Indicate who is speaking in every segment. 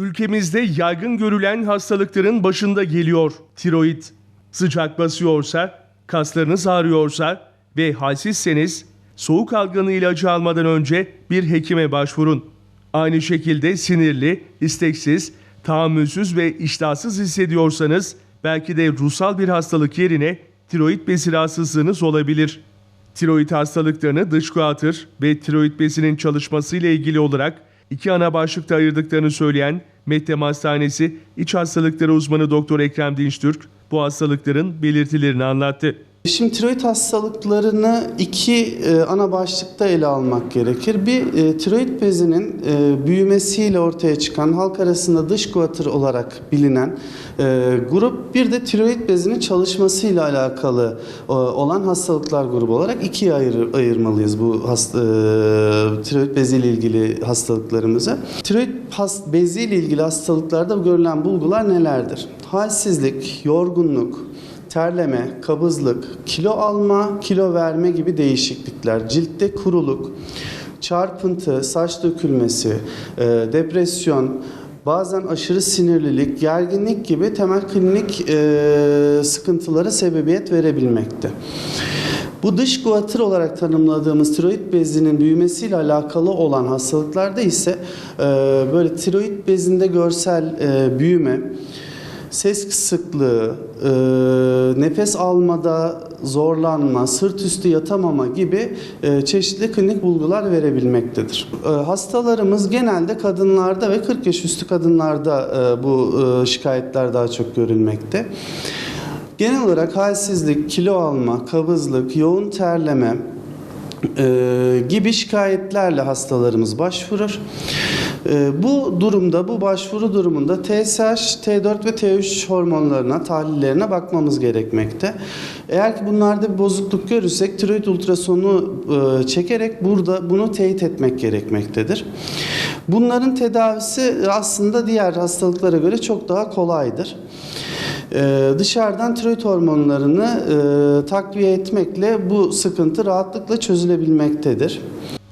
Speaker 1: Ülkemizde yaygın görülen hastalıkların başında geliyor tiroid. Sıcak basıyorsa, kaslarınız ağrıyorsa ve halsizseniz soğuk algınlığı ilacı almadan önce bir hekime başvurun. Aynı şekilde sinirli, isteksiz, tahammülsüz ve iştahsız hissediyorsanız belki de ruhsal bir hastalık yerine tiroid bezi rahatsızlığınız olabilir. Tiroid hastalıklarını dışkıatır ve tiroid bezinin çalışmasıyla ilgili olarak iki ana başlıkta ayırdıklarını söyleyen Mettem Hastanesi İç Hastalıkları uzmanı Doktor Ekrem Dinçtürk bu hastalıkların belirtilerini anlattı.
Speaker 2: Şimdi tiroid hastalıklarını iki e, ana başlıkta ele almak gerekir. Bir e, tiroid bezinin e, büyümesiyle ortaya çıkan halk arasında dış guatr olarak bilinen e, grup bir de tiroid bezinin çalışmasıyla alakalı e, olan hastalıklar grubu olarak ikiye ayır, ayırmalıyız bu hasta, e, tiroid beziyle ilgili hastalıklarımızı. Tiroid has, beziyle ilgili hastalıklarda görülen bulgular nelerdir? Halsizlik, yorgunluk, terleme, kabızlık, kilo alma, kilo verme gibi değişiklikler, ciltte kuruluk, çarpıntı, saç dökülmesi, e, depresyon, bazen aşırı sinirlilik, gerginlik gibi temel klinik e, sıkıntılara sebebiyet verebilmekte. Bu dış guatr olarak tanımladığımız tiroid bezinin büyümesiyle alakalı olan hastalıklarda ise e, böyle tiroid bezinde görsel büyüme, ses kısıklığı, e, nefes almada zorlanma, sırt üstü yatamama gibi e, çeşitli klinik bulgular verebilmektedir. E, hastalarımız genelde kadınlarda ve 40 yaş üstü kadınlarda e, bu e, şikayetler daha çok görülmekte. Genel olarak halsizlik, kilo alma, kabızlık, yoğun terleme, e, gibi şikayetlerle hastalarımız başvurur. E, bu durumda, bu başvuru durumunda TSH, T4 ve T3 hormonlarına, tahlillerine bakmamız gerekmekte. Eğer ki bunlarda bir bozukluk görürsek tiroid ultrasonu e, çekerek burada bunu teyit etmek gerekmektedir. Bunların tedavisi aslında diğer hastalıklara göre çok daha kolaydır. Ee, dışarıdan tiroid hormonlarını e, takviye etmekle bu sıkıntı rahatlıkla çözülebilmektedir.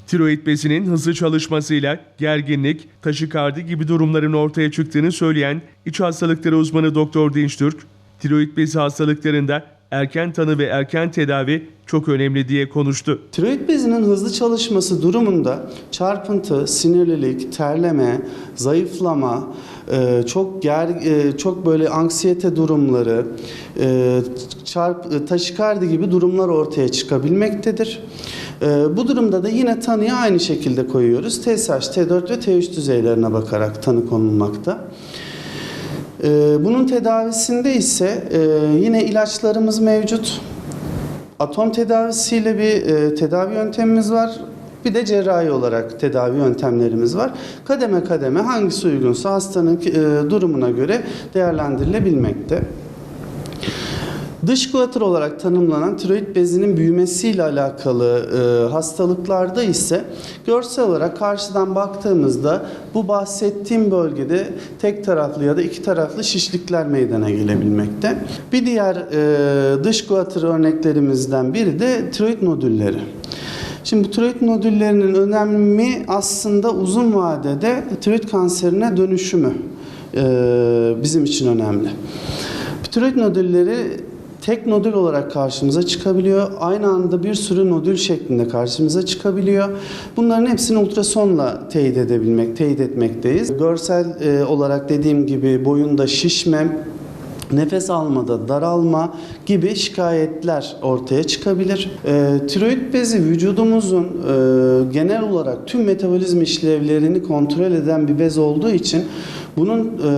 Speaker 1: Tiroid bezinin hızlı çalışmasıyla gerginlik, taşikardi gibi durumların ortaya çıktığını söyleyen iç hastalıkları uzmanı Doktor Dinçtürk, tiroid bezi hastalıklarında erken tanı ve erken tedavi çok önemli diye konuştu.
Speaker 2: Tiroid bezinin hızlı çalışması durumunda çarpıntı, sinirlilik, terleme, zayıflama, e, çok ger, e, çok böyle anksiyete durumları, e, çarp, taşikardi gibi durumlar ortaya çıkabilmektedir. Bu durumda da yine tanıya aynı şekilde koyuyoruz. TSH, T4 ve T3 düzeylerine bakarak tanı konulmakta. Bunun tedavisinde ise yine ilaçlarımız mevcut. Atom tedavisiyle bir e, tedavi yöntemimiz var. Bir de cerrahi olarak tedavi yöntemlerimiz var. Kademe kademe hangisi uygunsa hastanın e, durumuna göre değerlendirilebilmekte. Dış guatr olarak tanımlanan tiroid bezinin büyümesiyle alakalı e, hastalıklarda ise görsel olarak karşıdan baktığımızda bu bahsettiğim bölgede tek taraflı ya da iki taraflı şişlikler meydana gelebilmekte. Bir diğer e, dış guatr örneklerimizden biri de tiroid nodülleri. Şimdi bu tiroid nodüllerinin önemi aslında uzun vadede tiroid kanserine dönüşümü e, bizim için önemli. Tiroid nodülleri tek nodül olarak karşımıza çıkabiliyor. Aynı anda bir sürü nodül şeklinde karşımıza çıkabiliyor. Bunların hepsini ultrasonla teyit edebilmek, teyit etmekteyiz. Görsel e, olarak dediğim gibi boyunda şişme, nefes almada daralma gibi şikayetler ortaya çıkabilir. E, tiroid bezi vücudumuzun e, genel olarak tüm metabolizm işlevlerini kontrol eden bir bez olduğu için bunun e,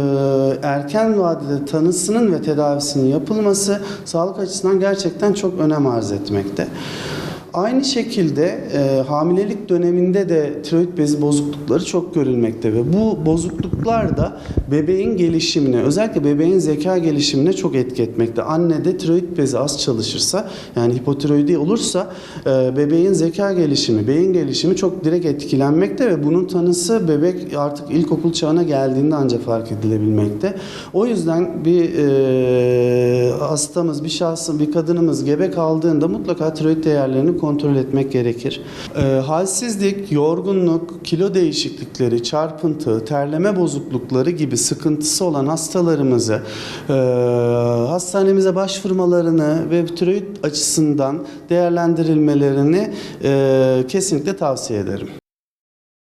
Speaker 2: erken vadede tanısının ve tedavisinin yapılması sağlık açısından gerçekten çok önem arz etmekte. Aynı şekilde e, hamilelik döneminde de tiroid bezi bozuklukları çok görülmekte ve bu bozukluklar da bebeğin gelişimine, özellikle bebeğin zeka gelişimine çok etki etmekte. Annede tiroid bezi az çalışırsa, yani hipotiroidi olursa e, bebeğin zeka gelişimi, beyin gelişimi çok direkt etkilenmekte ve bunun tanısı bebek artık ilkokul çağına geldiğinde ancak fark edilebilmekte. O yüzden bir e, hastamız, bir şahsın, bir kadınımız gebe kaldığında mutlaka tiroid değerlerini kontrol etmek gerekir. E, halsizlik, yorgunluk, kilo değişiklikleri, çarpıntı, terleme bozuklukları gibi sıkıntısı olan hastalarımızı e, hastanemize başvurmalarını ve tiroid açısından değerlendirilmelerini e, kesinlikle tavsiye ederim.